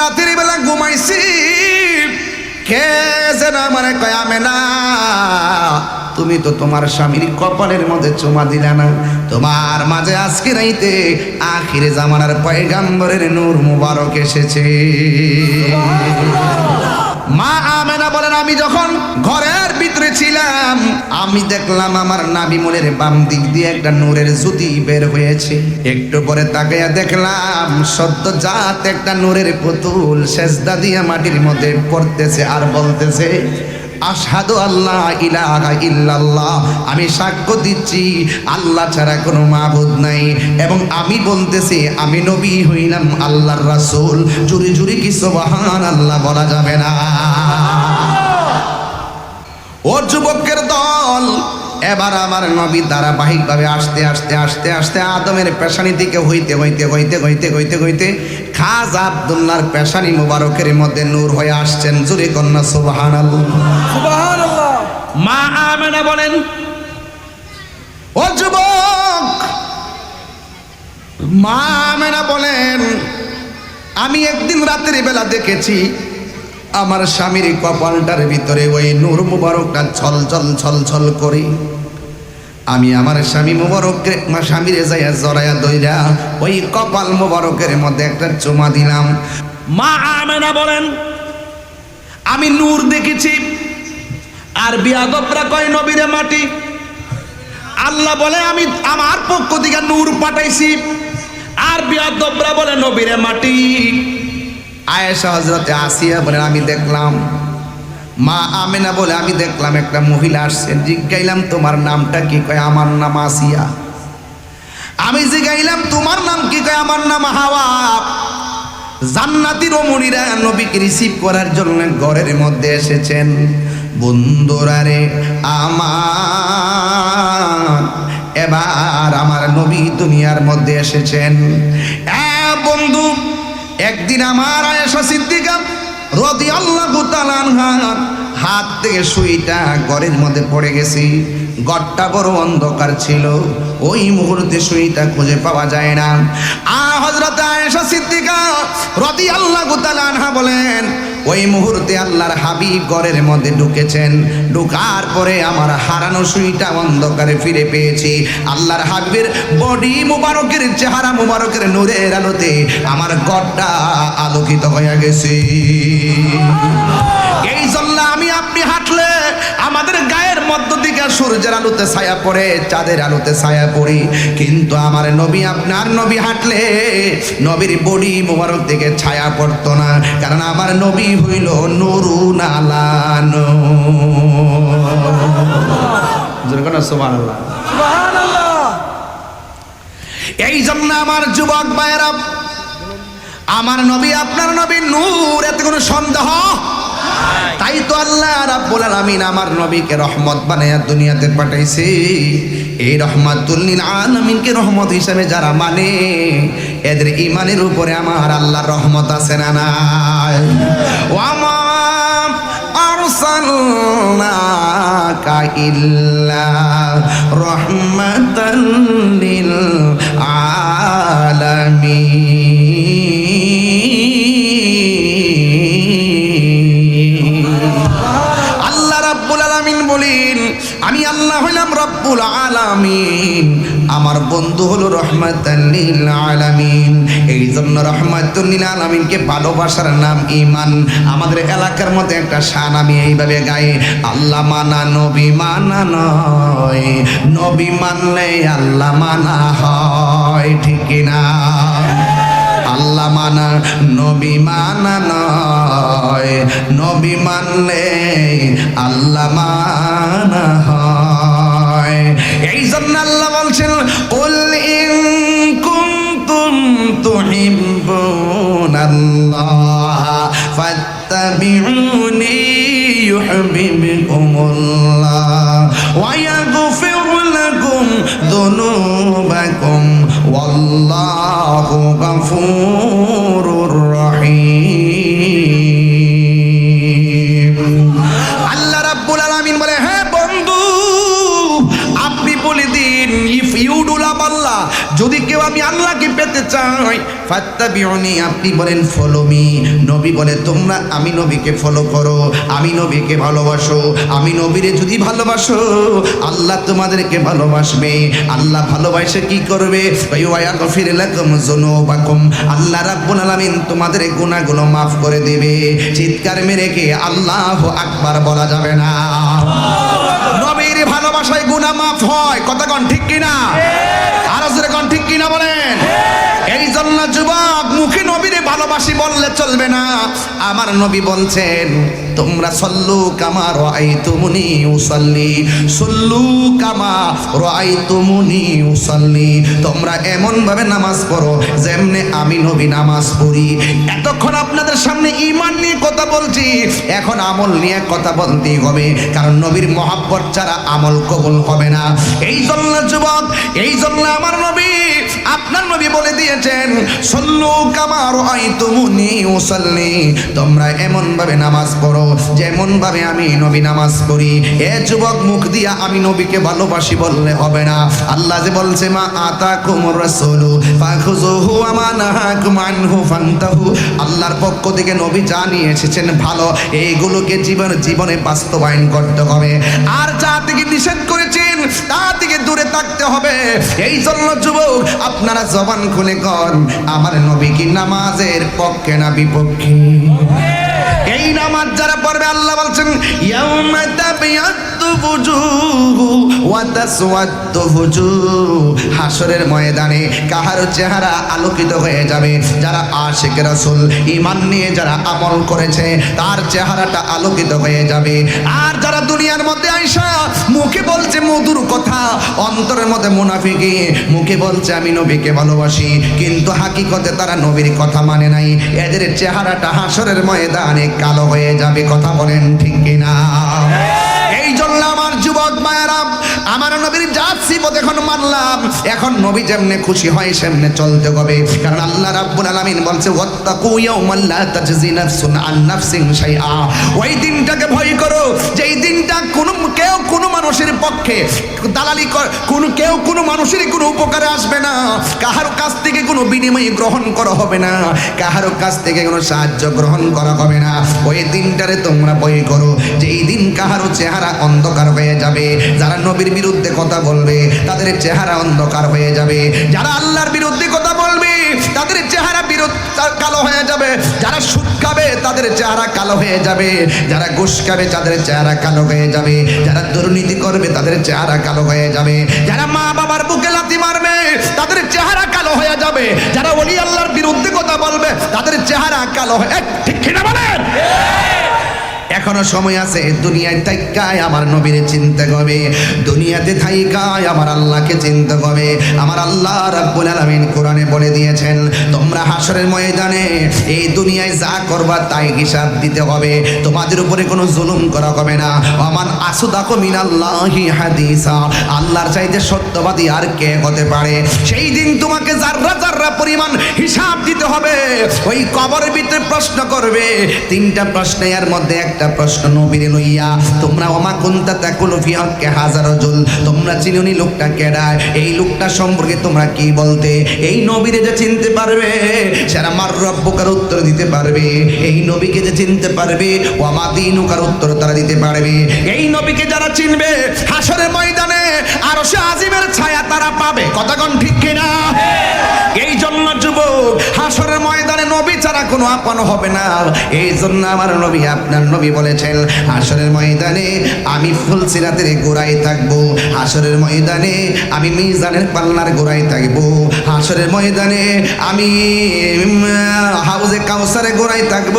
রাতের বেলা ঘুমাইছি। কে যেন মানে কয়ামে না তুমি তো তোমার স্বামীর কপালের মধ্যে চুমা দিলে না। তোমার মাঝে আজকে রাইতে আখিরে জামানার পয়গাম্বরের নূর মুবারক এসেছে। মা আমেনা বলেন, আমি যখন ঘরের ভিতরে ছিলাম, আমি দেখলাম আমার নাবি মনের বাম দিক দিয়ে একটা নূরের জ্যোতি বের হয়েছে। একটু পরে তাকাইয়া দেখলাম, সদ্য জাত একটা নূরের পুতুল সেজদা দিয়ে মাটির মধ্যে পড়তেছে আর বলতেছে আশহাদু আল্লাহ ইলাহা ইল্লাল্লাহ। আমি সাক্ষ্য দিচ্ছি, আল্লাহ ছাড়া কোনো মাবুদ নাই। এবং আমি বলতেছি, আমি নবী হইলাম আল্লাহর রাসূল। জুরি জুরি কি সুবহান আল্লাহ বলা যাবে না? ও যুবকের দল এবার আমার নবী ধারাবাহিকভাবে আসতে আসতে আসতে আসতে আদমের পেশানি দিকে হইতে হইতে হইতে হইতে হইতে হইতে খাজ আব্দুল্লাহর পেশানি মুবারকের মধ্যে নূর হয়ে আসছেন। জুরি কন্যা সুবহান মা আমেনা বলেন ও যুবক মা আমেনা বলেন আমি একদিন রাতের বেলা দেখেছি আমার স্বামীর কপালটার ভিতরে ওই নূর মুবারকটা ছল ছল ছল ছল করে। আমি আমার স্বামী মুবারককে স্বামীরে যাইয়া জড়াইয়া দইরা ওই কপাল মুবারকের মধ্যে একটা চুমা দিলাম। মা আমেনা বলেন, আমি নূর দেখেছি। আর বিয়াদবরা কয়, নবীরে মাটি। আল্লাহ বলে, আমি আমার পক্ষ থেকে নূর পাঠাইছি। আর বিয়াদবরা বলে, নবীরে মাটি। আয়েশা হজরতে আসিয়া বলে, আমি দেখলাম। মা আমেনা বলে, আমি দেখলাম একটা মহিলা আসছেন জিজ্ঞাইলাম, তোমার নামটা কি? কয়, আমার নাম আসিয়া। আমি জিজ্ঞাইলাম, তোমার নাম কি? কয়, আমার নাম হাওয়া। জান্নাতি রমণীরা নবীকে রিসিভ করার জন্য ঘরের মধ্যে এসেছেন। বন্ধুরা রে আমার, এবার আমার নবী দুনিয়ার মধ্যে এসেছেন। বন্ধু একদিন আমার আয়েশা সিদ্দিকা রদি আল্লাহ হাত থেকে সুইটা ঘরের মধ্যে পড়ে গেছি। গড়টা বড় অন্ধকার ছিল। ওই মুহূর্তে সুইটা খুঁজে পাওয়া যায় না। আ হজরত আয়েশা সিদ্দিকা রদি আল্লাহ আনহা বলেন, ওই মুহূর্তে আল্লাহর হাবিব ঘরের মধ্যে ঢুকেছেন। ঢুকার পরে আমার হারানো সুইটা অন্ধকারে ফিরে পেয়েছি। আল্লাহর হাবিবের বডি মুবারকের চেহারা মুবারকের নূরের আলোতে আমার গড়টা আলোকিত হয়ে গেছে। এই জন্য আমি আপনি হাঁটলে আমাদের গায়ের মধ্য দিকে সূর্যের আলোতে ছায়া পড়ে, চাঁদের আলোতে ছায়া পড়ি। কিন্তু আমার নবী, আপনার নবী হাঁটলে নবীর বডি মোবারক দিকে ছায়া পড়তো না। কারণ আমার নবী হইল সুবহানাল্লাহ। সুবহানাল্লাহ। এই জন্য আমার যুবক ভাইয়েরা, আমার নবী, আপনার নবী নূর, এতে কোনো সন্দেহ? আল্লাহ রাব্বুল আলামিন আমার নবীকে রহমত বানায়া দুনিয়াতে পাঠাইছে। এই রহমাতুল লিল আলামিনকে রহমত হিসেবে যারা মানে এদের ইমানের উপরে আমার আল্লাহর রহমত আছে না নাই? ও আমার আরসালনাকা ইল্লা রহমাতাল লিল রব্বুল আলামিন। আমার বন্ধু হলো রহমাতাল লিল আলামিন। এই জন্য রহমাতুল লিল আলামিনকে ভালোবাসার নাম ঈমান। আমাদের এলাকার মধ্যে একটা শান আমি এইভাবে গাই, আল্লাহ মানা নবী মানা নয়, নবী মানলে আল্লাহ মানা হয়, ঠিক না আল্লাহ মানা, নবী মানা নয়, নবী মানলে আল্লাহ মানা হয়। ওয়াল্লাহু নয়। ফাত্তাবিউনি, আপনি বলেন ফলো মি নবী বলে, তোমরা আমি নবীকে ফলো করো, আমি নবীকে ভালোবাসো, আমি নবীরে যদি ভালোবাসো, আল্লাহ তোমাদেরকে ভালোবাসবে। আল্লাহ ভালোবাসে কি করবে? আল্লাহ রাব্বুল আলামিন তোমাদের গুনাহগুলো মাফ করে দিবে। চিৎকার মেরে কে? আল্লাহু আকবার বলা যাবে না। নবীর ভালোবাসায় গুনাহ মাফ হয়। কতক্ষণ ঠিক কিনা? আরও জোরে কোন ঠিক কিনা বলেন? এই জন্য যুবক মুখে নবীরে ভালোবাসি বললে চলবে না। আমার নবী বলছেন, তোমরা সল্লু কামা রাআইতুমুনি উসল্লি। সল্লু কামা রাআইতুমুনি উসল্লি। তোমরা এমন ভাবে নামাজ পড়ো যেমনে আমি নবী নামাজ পড়ি। এতক্ষণ আপনাদের সামনে ঈমান নিয়ে কথা বলছি। এখন আমল নিয়ে কথা বলতেই হবে, কারণ নবীর মহাব্বত ছাড়া আমল কবুল হবে না। এই জন্য যুবক, এই জন্য আমার নবী, আপনার নবী বলে দিয়েছেন, সল্লু কামার আইতুমুনি উসাল্লি। তোমরা এমন ভাবে নামাজ পড়ো যেমন ভাবে আমি নবী নামাজ পড়ি। এ যুবক মুখ দিয়া আমি নবীকে ভালোবাসি বললে হবে না। আল্লাহ যে বলছে, মা আতা কুমুর রাসূলু, ফাখুযুহু আমা নাহাকুম আনহু ফান্তাহু। আল্লাহর পক্ষ থেকে নবী যা নিয়ে এসেছেন ভালো। এইগুলোকে জীবন, জীবনে বাস্তবায়ন করতে হবে। আর যা থেকে নিষেধ করেছেন, তা থেকে দূরে থাকতে হবে। এই জন্য যুবক, আপনারা জবান খুলে কন, আমার নবী কি নামাজের পক্ষে না বিপক্ষে। এই নামাজ যারা পড়বে আল্লাহ বলছেন হাসরের ময়দানে কাহার চেহারা আলোকিত হয়ে যাবে? যারা আশিক রাসূল ঈমান নিয়ে যারা আমল করেছে, তার চেহারাটা আলোকিত হয়ে যাবে। আর যারা দুনিয়ার মধ্যে আইসা মুখে বলছে মধুর কথা, অন্তরের মধ্যে মুনাফিকি, মুখে বলছে, আমি নবীকে ভালোবাসি। কিন্তু হাকিকতে তারা নবীর কথা মানে নাই। এদের চেহারাটা হাসরের ময়দানে কালো হয়ে যাবে। কথা বলেন ঠিক কিনা? যুবক আমার নবীর যা সিবত এখন মানলাম, এখন নবী যেমনে খুশি হয় সেমনে চলতে হবে। কারণ আল্লাহ রাব্বুল আলামিন বলছে, ওয়াত্তাকু ইয়াউমান লা তাজজি নাফসুন আন নাফসিন শাইআ। ওই দিনটাকে ভয় করো, যেই মানুষের পক্ষে দালালি কোনো কেউ, কোনো মানুষের কোনো উপকারে আসবে না। কাহারো কাছ থেকে কোনো বিনিময় গ্রহণ করা হবে না। কাহারো কাছ থেকে কোনো সাহায্য গ্রহণ করা হবে না। ওই দিনটারে তোমরা ভয় করো। যেই দিন কাহারো চেহারা অন্ধকার হয়ে যাবে, যারা নবীর বিরুদ্ধে কথা বলবে, তাদের চেহারা অন্ধকার হয়ে যাবে। যারা আল্লাহর বিরুদ্ধে কথা বলবে, তাদের চেহারা বিরোধ কালো হয়ে যাবে। যারা খাবে তাদের চেহারা কালো হয়ে যাবে। যারা ঘুষ খাবে, তাদের চেহারা কালো হয়ে যাবে। যারা দুর্নীতি করবে, তাদের চেহারা কালো হয়ে যাবে। যারা মা বাবার বুকে লাথি মারবে, তাদের চেহারা কালো হয়ে যাবে। যারা অলি আল্লাহর বিরুদ্ধে কথা বলবে, তাদের চেহারা কালো হয়ে ঠিক কিনা বলেন? এখনও সময় আছে দুনিয়ায় থাইকায় আমার নবীর চিনতে হবে দুনিয়াতে থাইকায় আমার আল্লাহকে চিনতে হবে আমার আল্লাহ রাব্বুল আলামিন কোরআনে বলে দিয়েছেন, তোমরা হাসরের ময়দানে এই দুনিয়ায় যা করবা তাই হিসাব দিতে হবে। তোমাদের উপরে কোনো জুলুম করা হবে না। আমান আসুদাকু মিনাল্লাহি হাদিসা। আল্লাহর চাইতে সত্যবাদী আর কে হতে পারে? সেই দিন তোমাকে জাররা জাররা পরিমাণ হিসাব দিতে হবে, ওই কবরের ভিতরে প্রশ্ন করবে। তিনটা প্রশ্ন এর মধ্যে একটা প্রশ্ন নবীরে লইয়া, তোমরা ওমা কুন্তা তাকুলু ফি হক্কে হাজার জুল তোমরা চিনুনি লোকটা কেডা? এই লোকটা সম্পর্কে তোমরা কি বলতে? এই নবীরে যে চিনতে পারবে, সেরা মার রব্বকার উত্তর দিতে পারবে। এই নবীকে যে চিনতে পারবে, ওয়ামা দিনুকার উত্তর তারা দিতে পারবে। এই নবীকে যারা চিনবে, হাসরের ময়দানে আর সে আজিমের ছায়া তারা পাবে। কতক্ষণ ঠিক কিনা? এই জন্য যুবক, হাসরের ময়দানে নবী ছাড়া কোনো আপন হবে না। এই জন্য আমার নবী, আপনার নবী বলেছেন, হাসরের ময়দানে আমি ফুল সিরাতের গোড়ায় থাকব। হাসরের ময়দানে আমি মিজানের পাল্লার গোড়ায় থাকব। হাসরের ময়দানে আমি হাউজে কাউসারে গোড়ায় থাকব।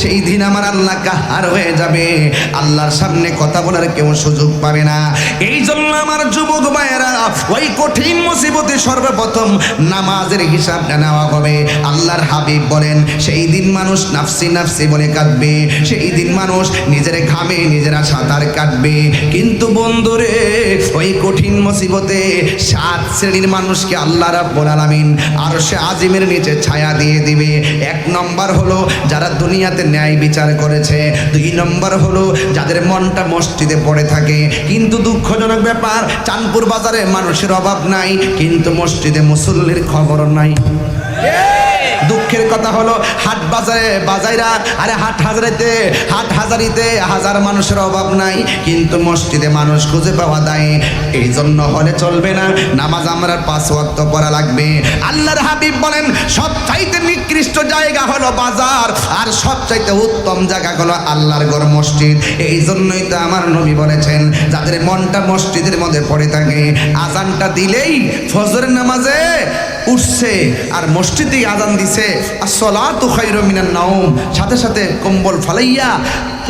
সেই দিন আমার আল্লাহ কাহার হয়ে যাবে। আল্লাহর সামনে কথা বলার কেউ সুযোগ পাবে না। এই জন্য আমার যুবক ভাইয়েরা, ওই কঠিন মুসিবতে সর্বপ্রথম নামাজের নেওয়া হবে আল্লাহর হাবিব বলেন, সেই দিন মানুষ নাফসি নাফসি বলে কাঁদবে। সেই দিন মানুষ নিজের ঘামে নিজেরা সাঁতার কাটবে। কিন্তু বন্ধুরে, ওই কঠিন মুসিবতে সাত শ্রেণির মানুষকে আল্লাহ রাব্বুল আলামিন আর সে আজিমের নিচে ছায়া দিয়ে দিবে। এক নম্বর হলো যারা দুনিয়াতে ন্যায় বিচার করেছে। দুই নম্বর হলো যাদের মনটা মসজিদে পড়ে থাকে। কিন্তু দুঃখজনক ব্যাপার, চাঁদপুর বাজারে মানুষের অভাব নাই, কিন্তু মসজিদে মুসল্লির খবর নাই। দুঃখের কথা হলো, হাট বাজারে বাজাইরা, আরে হাট হাজারিতে হাট হাজারিতে হাজার মানুষের অভাব নাই, কিন্তু মসজিদে মানুষ খুঁজে পাওয়া যায় এই জন্য হলে চলবে না, নামাজ আমরা পাঁচ ওয়াক্ত পড়া লাগবে। আল্লাহর হাবিব বলেন সব চাইতে নিকৃষ্ট জায়গা হলো বাজার, আর সব চাইতে উত্তম জায়গা হলো আল্লাহর গড় মসজিদ। এই জন্যই তো আমার নবী বলেছেন, যাদের মনটা মসজিদের মধ্যে পড়ে থাকে, আজানটা দিলেই ফজরের নামাজে উঠছে আর মসজিদে আজান দিছে আর সলা তো খাই রমিনার নাওম। সাথে সাথে কম্বল ফালাইয়া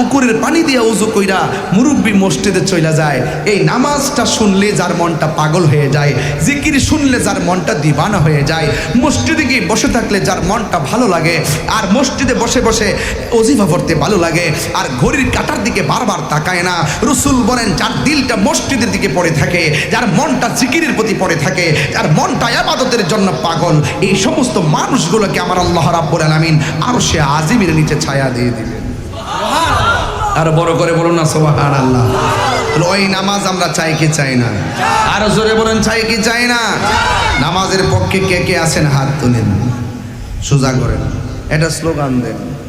পুকুরের পানি দিয়ে উজু কইরা মুরব্বী মসজিদে চইলা যায়। এই নামাজটা শুনলে যার মনটা পাগল হয়ে যায়, জিকির শুনলে যার মনটা দিবানা হয়ে যায়। মসজিদে গিয়ে বসে থাকলে যার মনটা ভালো লাগে, আর মসজিদে বসে বসে অজিফা পড়তে ভালো লাগে, আর ঘড়ির কাটার দিকে বারবার তাকায় না। রসুল বলেন, যার দিলটা মসজিদের দিকে পড়ে থাকে, যার মনটা জিকিরের প্রতি পড়ে থাকে, যার মনটা আবাদতের জন্য পাগল, এই সমস্ত মানুষগুলোকে আমার আল্লাহ রাব্বুল আলামিন আর সে আজিমের নিচে ছায়া দিয়ে দিবেন। আর বড় করে বলুন না সোহান আল্লাহ ওই নামাজ আমরা চাই কি চাই না? আরও জোরে বলেন, চাই কি চাই না? নামাজের পক্ষে কে কে আছেন? হাত তুলেন। সোজা করেন। এটা স্লোগান দেন।